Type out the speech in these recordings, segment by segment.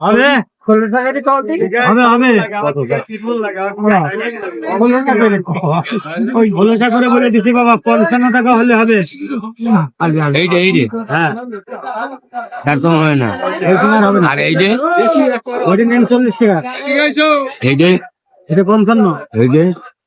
হবে হবে হবে ওই ভোলেসা করে বলে দিছি বাবা পঞ্চান্ন টাকা হলে হবে এইটা এইটা হ্যাঁ একদম হবে না এরকম আর হবে না আর এই যে। ওইটা নেন চল্লিশ টাকা এই যে। এটা পঞ্চান্ন। এই যে।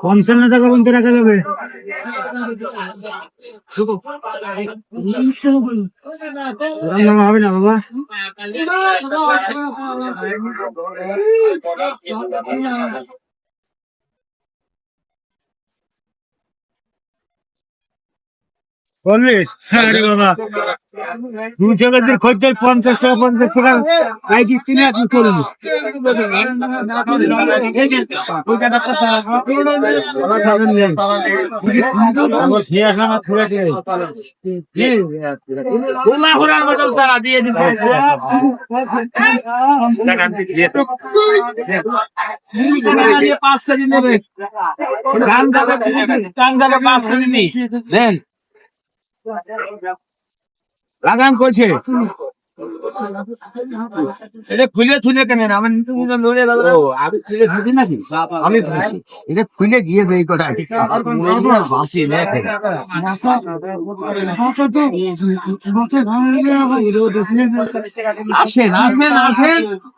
পঞ্চান্ন টাকা পর্যন্ত রাখা যাবে ওরম হবে না বাবা। চল্লিশ আরে বাবা। দু জগতের খদ্দের পঞ্চাশ টাকা পঞ্চাশ টাকা গাই দিচ্ছি না আপনি চলুন পাঁচ কেজি নেবে পাঁচ কেজি নি লাগান করছে এটা খুলে খুলে কেন আমার লড়ে দাও আমি খুলে খুলি নাকি আমি এটা খুলে গিয়েছে এই কটা বাসি আসেন আসেন আসেন।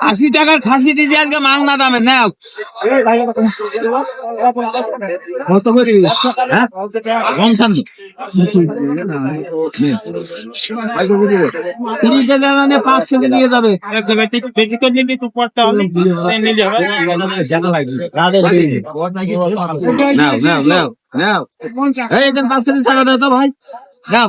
আশি টাকার খাসি দিচ্ছি আজকে মাংনা দামে, নাও। কত হ্যাঁ পঞ্চান্ন টাকা পাঁচ কেজি নিয়ে যাবে। নাও পাঁচ কেজি টাকা দাও তো ভাই। দাও।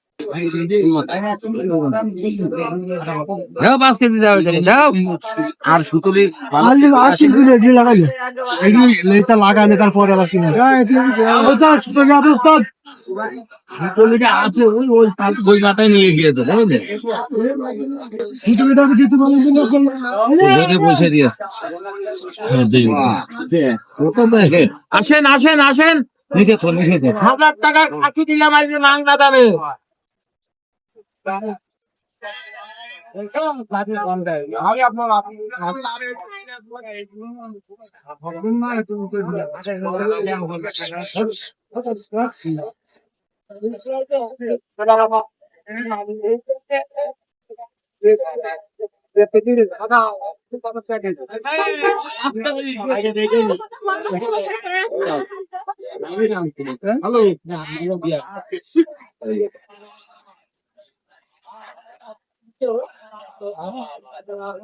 দাও পাঁচ কেজি দাও দাও। আর লাগালে তারপরে আবার কিনে। সুতলিটা আছে ওই ওই পাঁচ- মাথায় নিয়ে গিয়েছে বুঝলে? ওদেরকে পয়সা দিয়েছে হ্যাঁ। আসেন আসেন আসেন। তো হাজার টাকার কাঠি দিলাম আজকে মাংনা দামে। হ্যালো 就很好喝很好喝